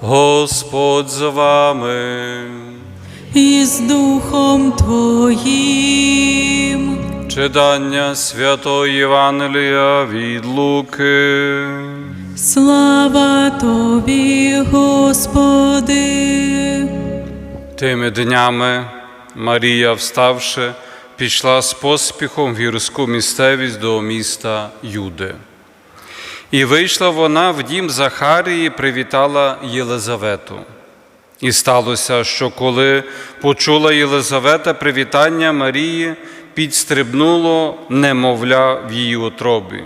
Господь з вами. і з Духом Твоїм. Читання Святого Євангелія від Луки. Слава Тобі, Господи. Тими днями Марія, вставши, пішла з поспіхом в гірську місцевість до міста Юди. І вийшла вона в дім Захарії, привітала Єлизавету. І сталося, що коли почула Єлизавета привітання Марії, підстрибнуло немовля в її утробі.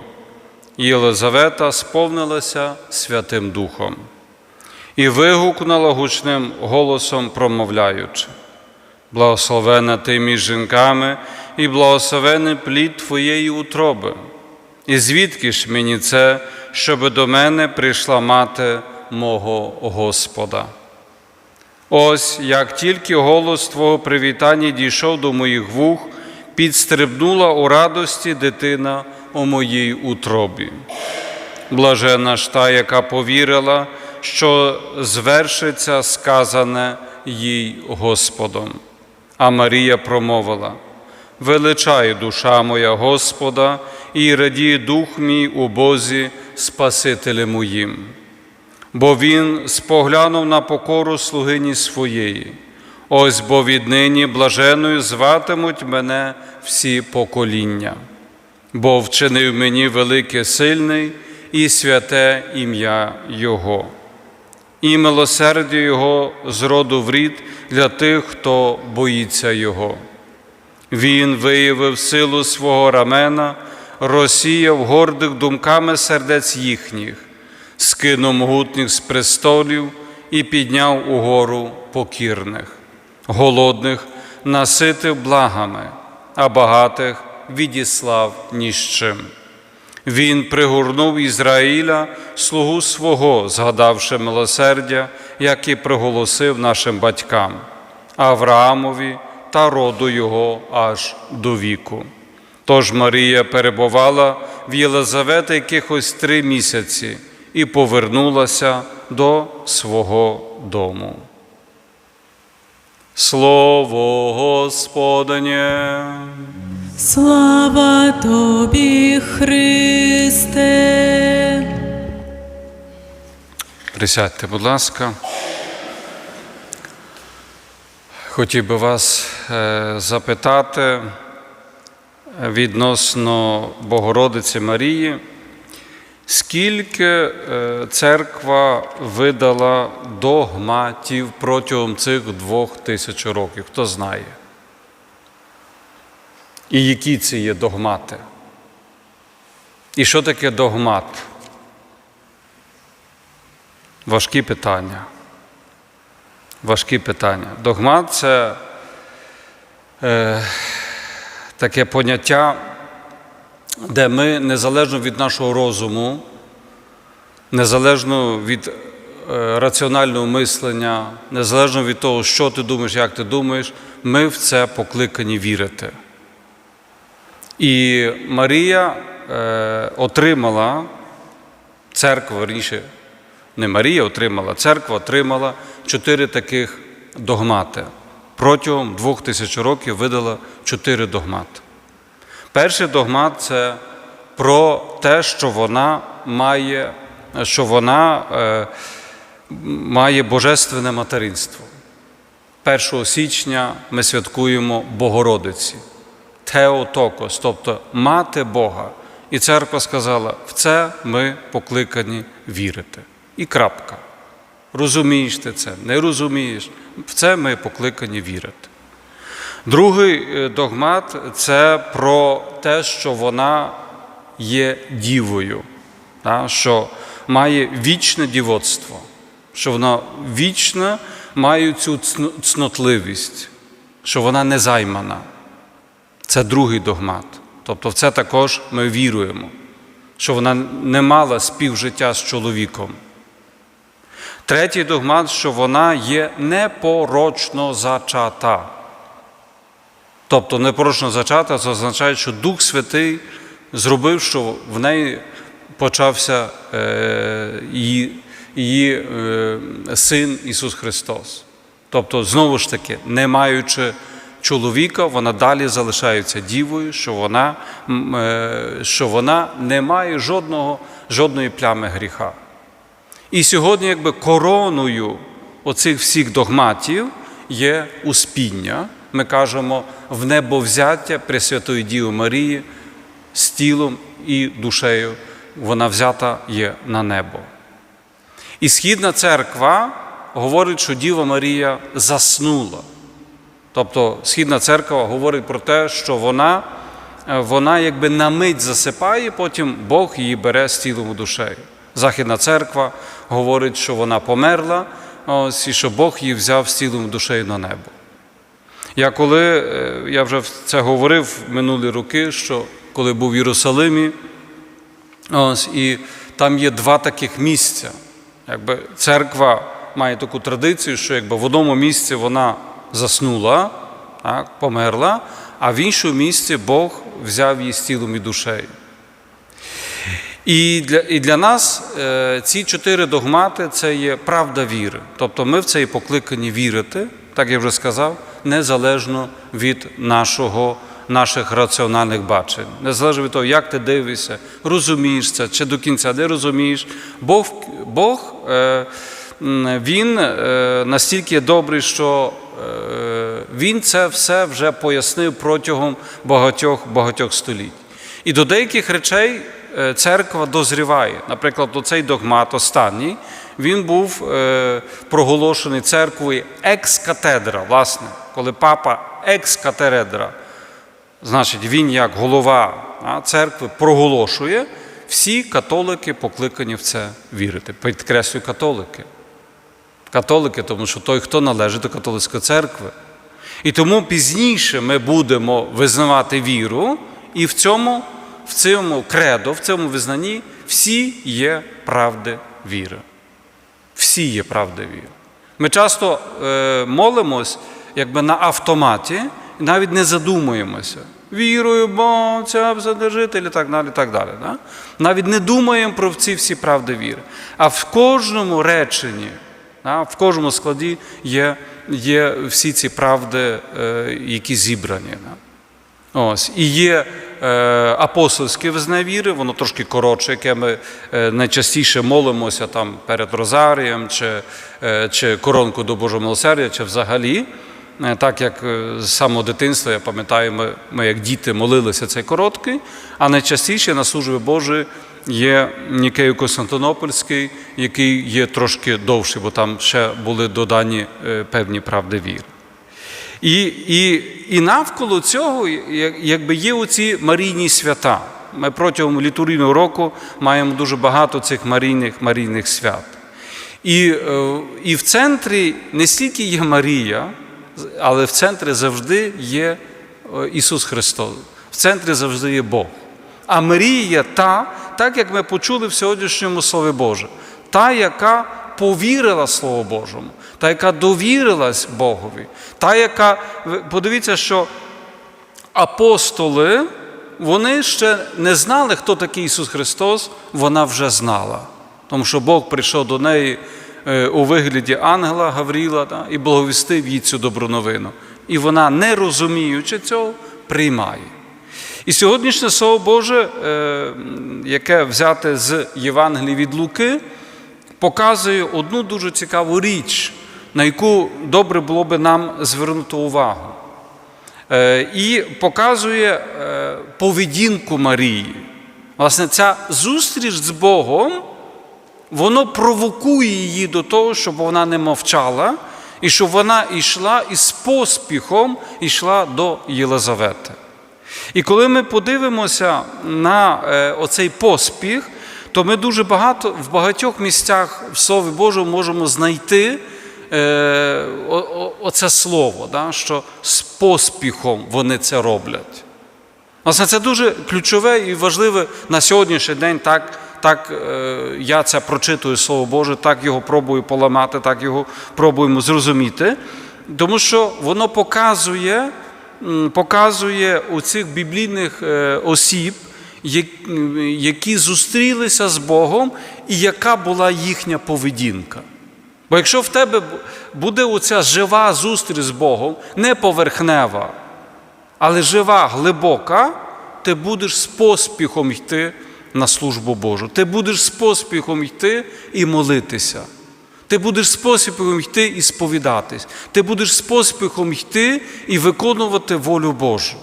Єлизавета сповнилася Святим Духом і вигукнула гучним голосом, промовляючи: Благословена ти між жінками, і благословений плід твоєї утроби. І звідки ж мені це, щоби до мене прийшла мати мого Господа? Ось як тільки голос Твого привітання дійшов до моїх вух, підстрибнула у радості дитина у моїй утробі. Блажена ж та, яка повірила, що звершиться сказане їй Господом. А Марія промовила: Величай душа моя Господа, і радіє дух мій у Бозі, Спасителі моїм. Бо Він споглянув на покору слугині своєї. Ось бо віднині блаженою зватимуть мене всі покоління бо вчинив мені велике сильний і святе ім'я Його, і милосердя Його з роду в рід для тих, хто боїться Його. Він виявив силу свого рамена, розсіяв гордих думками сердець їхніх, скинув могутніх з престолів і підняв угору покірних, голодних наситив благами, а багатих відіслав ні з чим. Він пригорнув Ізраїля, слугу свого, згадавши милосердя, як і приголосив нашим батькам, Авраамові та роду його аж до віку. Тож Марія перебувала в Єлизавети якихось три місяці і повернулася до свого дому. Слово Господнє. Слава Тобі, Христе. Присядьте, будь ласка. Хотів би вас е, запитати відносно Богородиці Марії, скільки е, церква видала догматів протягом цих двох тисяч років? Хто знає? І які це є догмати? І що таке догмат? Важкі питання. Важкі питання. Догмат це е, таке поняття, де ми незалежно від нашого розуму, незалежно від е, раціонального мислення, незалежно від того, що ти думаєш, як ти думаєш, ми в це покликані вірити. І Марія е, отримала церква, верніше, не Марія отримала, церква отримала чотири таких догмати. Протягом двох тисяч років видала чотири догмати. Перший догмат це про те, що вона має, що вона е, має божественне материнство. 1 січня ми святкуємо Богородиці. Теотокос, тобто мати Бога. І церква сказала, в це ми покликані вірити. І крапка. Розумієш ти це, не розумієш, в це ми покликані вірити. Другий е, догмат це про те, що вона є дівою, що має вічне дівоцтво, що вона вічно має цю цнотливість, що вона не займана. Це другий догмат. Тобто в це також ми віруємо, що вона не мала співжиття з чоловіком. Третій догмат, що вона є непорочно зачата. Тобто непорочно зачата, це означає, що Дух Святий зробив, що в неї почався е, її, її е, син Ісус Христос. Тобто, знову ж таки, не маючи чоловіка, вона далі залишається дівою, що вона, е, що вона не має жодного, жодної плями гріха. І сьогодні, якби короною оцих всіх догматів є успіння. Ми кажемо в небовзяття Пресвятої Діви Марії з тілом і душею. Вона взята є на небо. І Східна церква говорить, що Діва Марія заснула. Тобто Східна церква говорить про те, що вона, е, вона якби на мить засипає, потім Бог її бере з тілом і душею. Західна церква говорить, що вона померла, ось, і що Бог її взяв з тілом і душею на небо. Я коли е, я вже це говорив минулі роки, що коли був в Єрусалимі, ось, і там є два таких місця. Якби церква має таку традицію, що якби в одному місці вона заснула, так, померла, а в іншому місці Бог взяв її з тілом і душею. І для, і для нас е, ці чотири догмати це є правда віри. Тобто ми в це і покликані вірити, так я вже сказав, незалежно від нашого, наших раціональних бачень. Незалежно від того, як ти дивишся, розумієш це чи до кінця не розумієш. Бог, Бог е, Він е, настільки добрий, що Він це все вже пояснив протягом багатьох багатьох століть. І до деяких речей церква дозріває. Наприклад, оцей догмат останній, він був е, проголошений церквою екс-катедра, власне, коли папа екс-катедра, значить, він як голова церкви проголошує, всі католики покликані в це вірити. Підкреслюю католики. Католики, тому що той, хто належить до католицької церкви. І тому пізніше ми будемо визнавати віру, і в цьому, в цьому кредо, в цьому визнанні всі є правди віри. Всі є правди віри. Ми часто е, молимось якби на автоматі, і навіть не задумуємося. Вірую, бо це задержитель і так далі. так далі да? Навіть не думаємо про ці всі правди віри. А в кожному реченні, да, в кожному складі є, є всі ці правди, е, які зібрані. Да? Ось. І є апостольське визнання віри, воно трошки коротше, яке ми е, найчастіше молимося там перед Розарієм, чи, е, чи коронку до Божого милосердя, чи взагалі. Е, Так як е, з самого дитинства, я пам'ятаю, ми, ми як діти молилися цей короткий, а найчастіше на службі Божої є Нікею Константинопольський, який є трошки довший, бо там ще були додані е, певні правди віри. І, і, і навколо цього якби є оці марійні свята. Ми протягом літургійного року маємо дуже багато цих марійних, марійних свят. І, е, і в центрі не стільки є Марія, але в центрі завжди є е, Ісус Христос. В центрі завжди є Бог. А Марія та, так як ми почули в сьогоднішньому Слові Боже, та, яка повірила Слову Божому, та, яка довірилась Богові, та, яка, подивіться, що апостоли, вони ще не знали, хто такий Ісус Христос, вона вже знала. Тому що Бог прийшов до неї е, у вигляді ангела Гавріла да, і благовістив їй цю добру новину. І вона, не розуміючи цього, приймає. І сьогоднішнє Слово Боже, е, яке взяте з Євангелії від Луки, показує одну дуже цікаву річ, на яку добре було би нам звернути увагу. Е, І показує е, поведінку Марії. Власне, ця зустріч з Богом, воно провокує її до того, щоб вона не мовчала, і щоб вона йшла і з поспіхом йшла до Єлизавети. І коли ми подивимося на е, оцей поспіх, то ми дуже багато в багатьох місцях в Слові Божому можемо знайти е, оце слово, да, що з поспіхом вони це роблять. Власне, це дуже ключове і важливе на сьогоднішній день. Так, так е, я це прочитую Слово Боже, так його пробую поламати, так його пробуємо зрозуміти, тому що воно показує, показує у цих біблійних е, осіб які зустрілися з Богом, і яка була їхня поведінка. Бо якщо в тебе буде оця жива зустріч з Богом, не поверхнева, але жива, глибока, ти будеш з поспіхом йти на службу Божу. Ти будеш з поспіхом йти і молитися. Ти будеш з поспіхом йти і сповідатись. Ти будеш з поспіхом йти і виконувати волю Божу.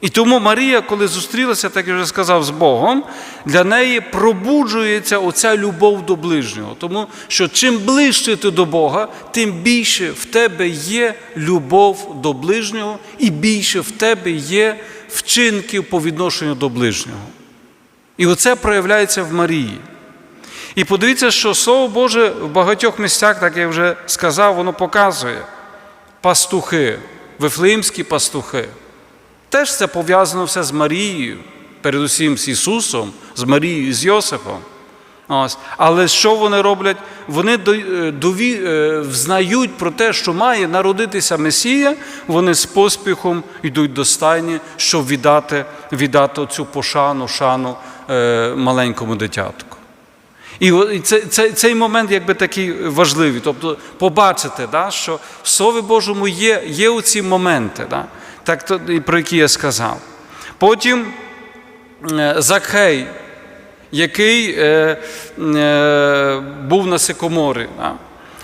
І тому Марія, коли зустрілася, так я вже сказав, з Богом, для неї пробуджується оця любов до ближнього. Тому що чим ближче ти до Бога, тим більше в тебе є любов до ближнього, і більше в тебе є вчинків по відношенню до ближнього. І оце проявляється в Марії. І подивіться, що Слово Боже в багатьох місцях, так я вже сказав, воно показує пастухи, вифлеємські пастухи. Теж це пов'язано все з Марією, передусім з Ісусом, з Марією з Йосифом. Ось. Але що вони роблять? Вони е, дові, е, взнають про те, що має народитися Месія, вони з поспіхом йдуть до стайні, щоб віддати, віддати цю пошану, шану е, маленькому дитятку. І це, це, цей момент якби такий важливий. Тобто побачити, да, що в Слові Божому є, є оці моменти, да, так, то, про які я сказав. Потім е, Закхей, який е, е, був на Сикоморі. Да.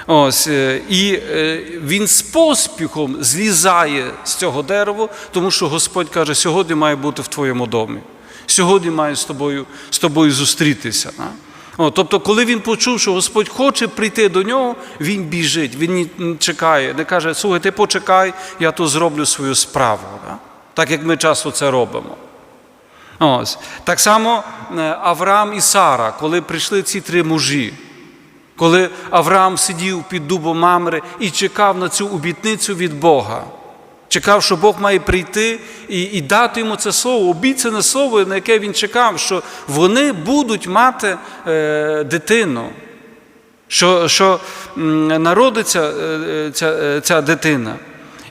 Ось, е, і е, він з поспіхом злізає з цього дерева, тому що Господь каже, сьогодні має бути в твоєму домі. Сьогодні маю з тобою, з тобою зустрітися. Да? О, тобто, коли він почув, що Господь хоче прийти до нього, він біжить, він не чекає, не каже, слухай, ти почекай, я тут зроблю свою справу. Да? Так як ми часто це робимо. Ось. Так само е, Авраам і Сара, коли прийшли ці три мужі, коли Авраам сидів під дубом Мамри і чекав на цю обітницю від Бога. Чекав, що Бог має прийти і, і дати йому це слово, обіцяне слово, на яке він чекав, що вони будуть мати е, дитину, що, що народиться е, ця, е, ця дитина.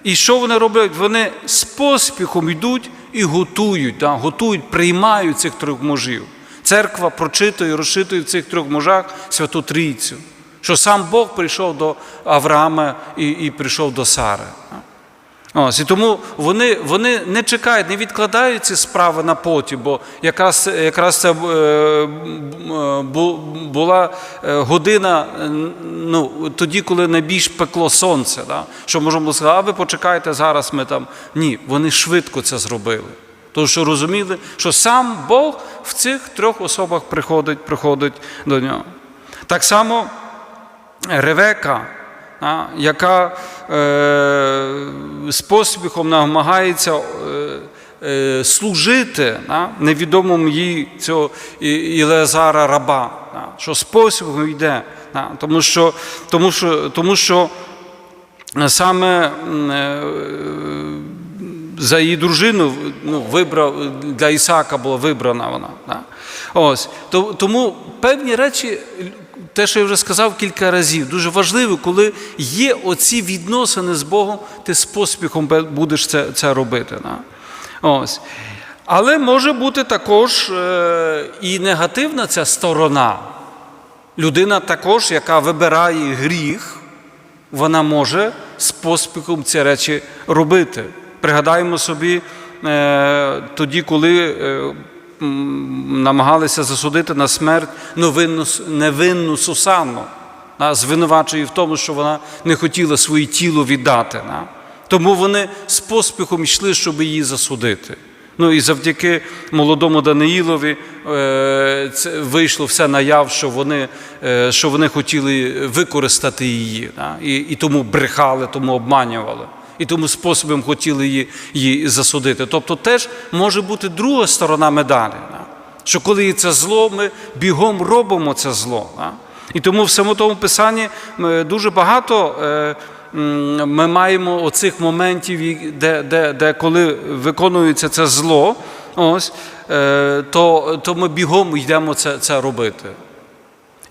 І що вони роблять? Вони з поспіхом йдуть і готують, да, готують, приймають цих трьох мужів. Церква прочитує, розчитує в цих трьох мужах Святу Трійцю, що сам Бог прийшов до Авраама і, і прийшов до Сари. Ось, і тому вони, вони не чекають, не відкладають ці справи на потім, бо якраз, якраз це е, була е, година ну, тоді, коли найбільш пекло сонце. Да? Що можемо сказати, а ви почекайте зараз ми там. Ні, вони швидко це зробили. Тому що розуміли, що сам Бог в цих трьох особах приходить, приходить до нього. Так само Ревека, яка е, з поспіхом намагається е, е, служити невідомому їй цього І- Ілезара раба, що з поспіхом йде, тому, що, тому, що, тому що саме е, за її дружину ну, вибрав, для Ісака була вибрана вона. Да? Ось. Тому певні речі, те, що я вже сказав кілька разів, дуже важливо, коли є оці відносини з Богом, ти з поспіхом будеш це, це робити. Да? Ось. Але може бути також е, і негативна ця сторона. Людина також, яка вибирає гріх, вона може з поспіхом ці речі робити. Пригадаємо собі е, тоді, коли е, намагалися засудити на смерть невинну, невинну Сусанну, звинувачує в тому, що вона не хотіла своє тіло віддати. да. Тому вони з поспіхом йшли, щоб її засудити. Ну і завдяки молодому Даниїлові е, вийшло все наяв, що вони, е, що вони хотіли використати її. І тому брехали, тому обманювали. І тому способом хотіли її, її засудити. Тобто теж може бути друга сторона медалі. Да? Що коли це зло, ми бігом робимо це зло. І тому в самотому писанні дуже багато е, ми маємо оцих моментів, де, де, де коли виконується це зло, ось, е, то, то ми бігом йдемо це, це робити.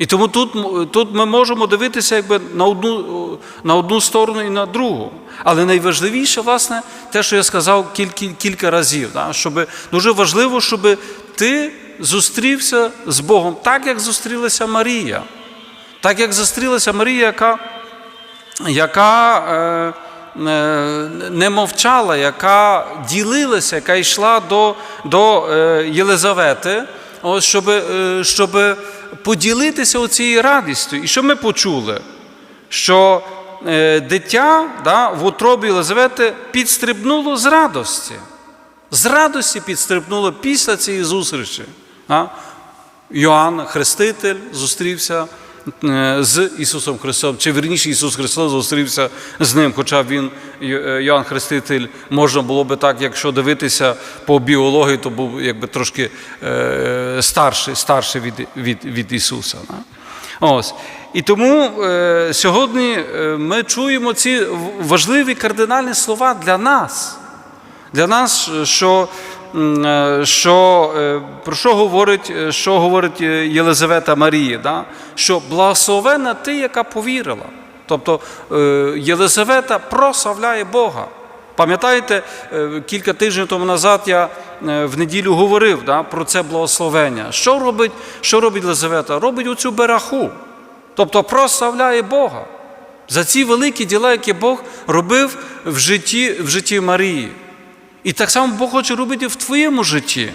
І тому тут, тут ми можемо дивитися якби на одну, на одну сторону і на другу. Але найважливіше, власне, те, що я сказав кілька, кілька разів, да, щоб, дуже важливо, щоб ти зустрівся з Богом так, як зустрілася Марія. Так як зустрілася Марія, яка, яка е, е, не мовчала, яка ділилася, яка йшла до, до е, Єлизавети, ось, щоб, е, щоб поділитися цією радістю. І що ми почули? Що е, дитя да, в утробі Єлизавети підстрибнуло з радості. З радості підстрибнуло після цієї зустрічі. Йоанн, Хреститель, зустрівся з Ісусом Христом, чи верніше Ісус Христос зустрівся з ним, хоча він, е, Йоанн Хреститель, можна було би так, якщо дивитися по біології, то був якби трошки е, старший, старший від, від, від Ісуса. Ось. І тому е, сьогодні е, ми чуємо ці важливі кардинальні слова для нас для нас, що, е, що, е, про що говорить, е, що говорить е, Єлизавета Марії, да? що благословена ти, яка повірила. Тобто е, Єлизавета прославляє Бога. Пам'ятаєте, е, кілька тижнів тому назад я е, в неділю говорив да, про це благословення. Що робить, що робить Єлизавета? Робить оцю бераху. Тобто прославляє Бога за ці великі діла, які Бог робив в житті, в житті Марії. І так само Бог хоче робити в твоєму житті.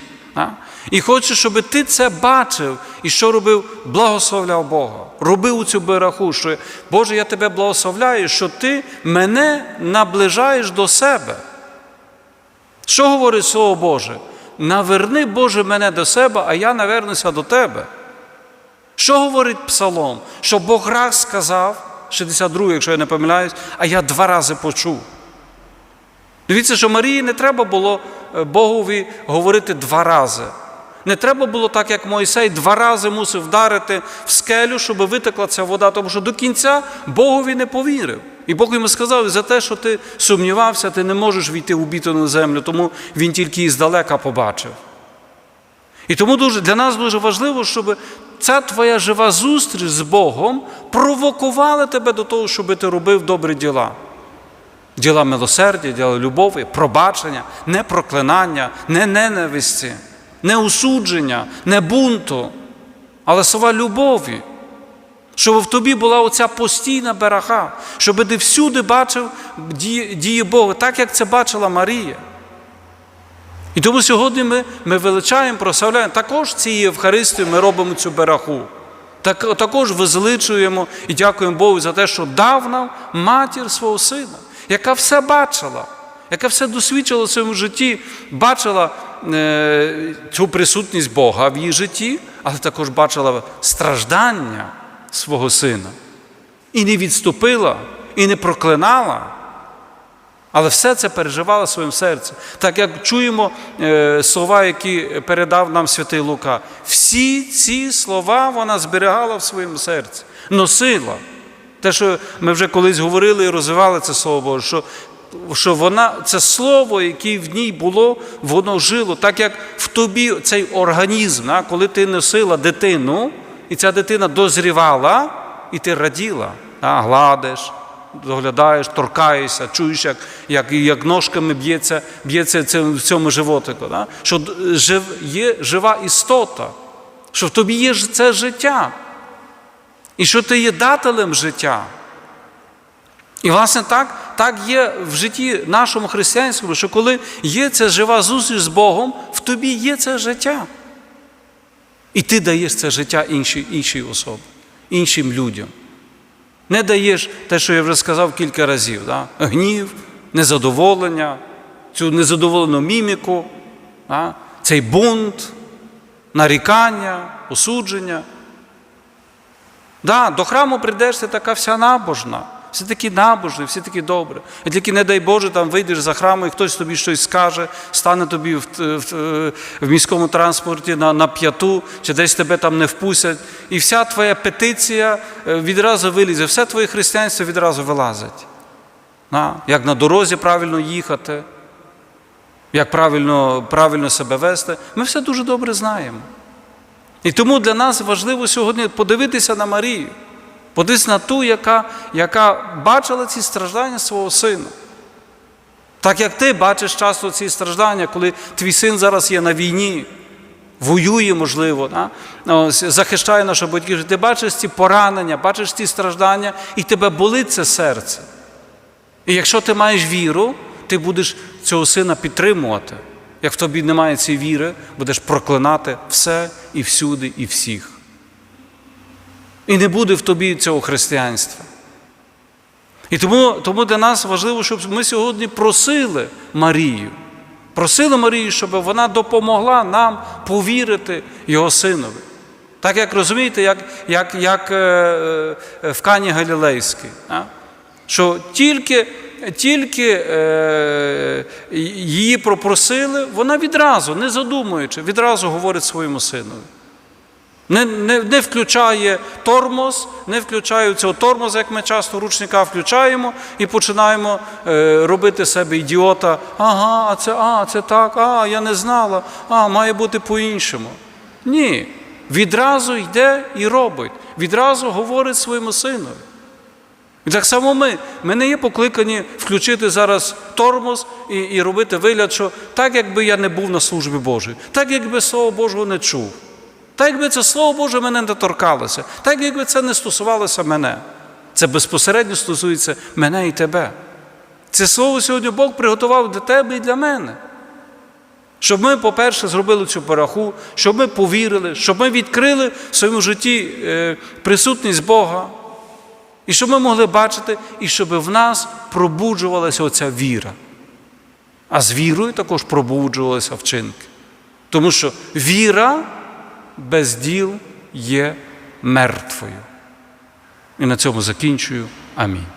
І хоче, щоб ти це бачив і що робив? Благословляв Бога. Робив цю бераху, що Боже, я тебе благословляю, що ти мене наближаєш до себе. Що говорить Слово Боже? Наверни, Боже, мене до себе, а я навернуся до тебе. Що говорить Псалом? Що Бог раз сказав, 62, якщо я не помиляюсь, а я два рази почув. Дивіться, що Марії не треба було е, Богові говорити два рази. Не треба було так, як Мойсей два рази мусив вдарити в скелю, щоб витекла ця вода, тому що до кінця Богові не повірив. І Бог йому сказав, за те, що ти сумнівався, ти не можеш війти в обітану землю, тому він тільки і здалека побачив. І тому дуже, для нас дуже важливо, щоб ця твоя жива зустріч з Богом провокувала тебе до того, щоб ти робив добрі діла. Діла милосердя, діла любові, пробачення, не проклинання, не ненависті, не осудження, не бунту, але слова любові. Щоб в тобі була оця постійна берега, щоб ти всюди бачив дії, Бога, так як це бачила Марія. І тому сьогодні ми, ми величаємо, прославляємо. Також цією Євхаристією ми робимо цю бераху. Так, також визвеличуємо і дякуємо Богу за те, що дав нам матір свого сина, яка все бачила, яка все досвідчила в своєму житті, бачила е, цю присутність Бога в її житті, але також бачила страждання свого сина. І не відступила, і не проклинала. Але все це переживала в своєму серці. Так як чуємо е, слова, які передав нам святий Лука, всі ці слова вона зберігала в своєму серці, носила. Те, що ми вже колись говорили і розвивали це слово Боже, що, що вона, це слово, яке в ній було, воно жило, так як в тобі цей організм, а, коли ти носила дитину, і ця дитина дозрівала, і ти раділа, а, гладиш, доглядаєш, торкаєшся, чуєш, як, як, як ножками б'ється, б'ється в цьому животику. Да? Що жив, є жива істота, що в тобі є це життя. І що ти є дателем життя. І, власне, так, так є в житті нашому християнському, що коли є ця жива зустріч з Богом, в тобі є це життя. І ти даєш це життя іншій, іншій особі, іншим людям. Не даєш те, що я вже сказав кілька разів, да? гнів, незадоволення, цю незадоволену міміку, да? цей бунт, нарікання, осудження. Да, до храму прийдеш, ти така вся набожна, всі такі набожні, всі такі добрі. І тільки, не дай Боже, там вийдеш за храму, і хтось тобі щось скаже, стане тобі в, в, в міському транспорті на, на п'яту, чи десь тебе там не впустять. І вся твоя петиція е, відразу вилізе, все твоє християнство відразу вилазить. Да? Як на дорозі правильно їхати, як правильно, правильно себе вести. Ми все дуже добре знаємо. І тому для нас важливо сьогодні подивитися на Марію, подивитися на ту, яка, яка бачила ці страждання свого сина. Так як ти бачиш часто ці страждання, коли твій син зараз є на війні, воює, можливо, да? Захищає нашу батьківщину. Ти бачиш ці поранення, бачиш ці страждання, і тебе болить це серце. І якщо ти маєш віру, ти будеш цього сина підтримувати. Як в тобі немає цієї віри, будеш проклинати все і всюди, і всіх. І не буде в тобі цього християнства. І тому, тому для нас важливо, щоб ми сьогодні просили Марію. Просили Марію, щоб вона допомогла нам повірити Його синові. Так як розумієте, як, як, як е, е, в Кані Галілейській. А? Що тільки, тільки е, її пропросили, вона відразу, не задумуючи, відразу говорить своєму синові. Не, не, не включає тормоз, не включає цього тормоза, як ми часто ручника включаємо і починаємо е, робити себе ідіота. Ага, а це, а, це так, а, я не знала, а, має бути по-іншому. Ні. Відразу йде і робить, відразу говорить своєму синові. І так само ми. Ми не є покликані включити зараз тормоз і, і робити вигляд, що так, якби я не був на службі Божій, так, якби Слово Божого не чув. Так, якби це Слово Боже мене не торкалося, так, якби це не стосувалося мене. Це безпосередньо стосується мене і тебе. Це слово сьогодні Бог приготував для тебе і для мене. Щоб ми, по-перше, зробили цю пораху, щоб ми повірили, щоб ми відкрили в своєму житті е, присутність Бога, і щоб ми могли бачити, і щоб в нас пробуджувалася оця віра. А з вірою також пробуджувалися вчинки. Тому що віра без діл є мертвою. І на цьому закінчую. Амінь.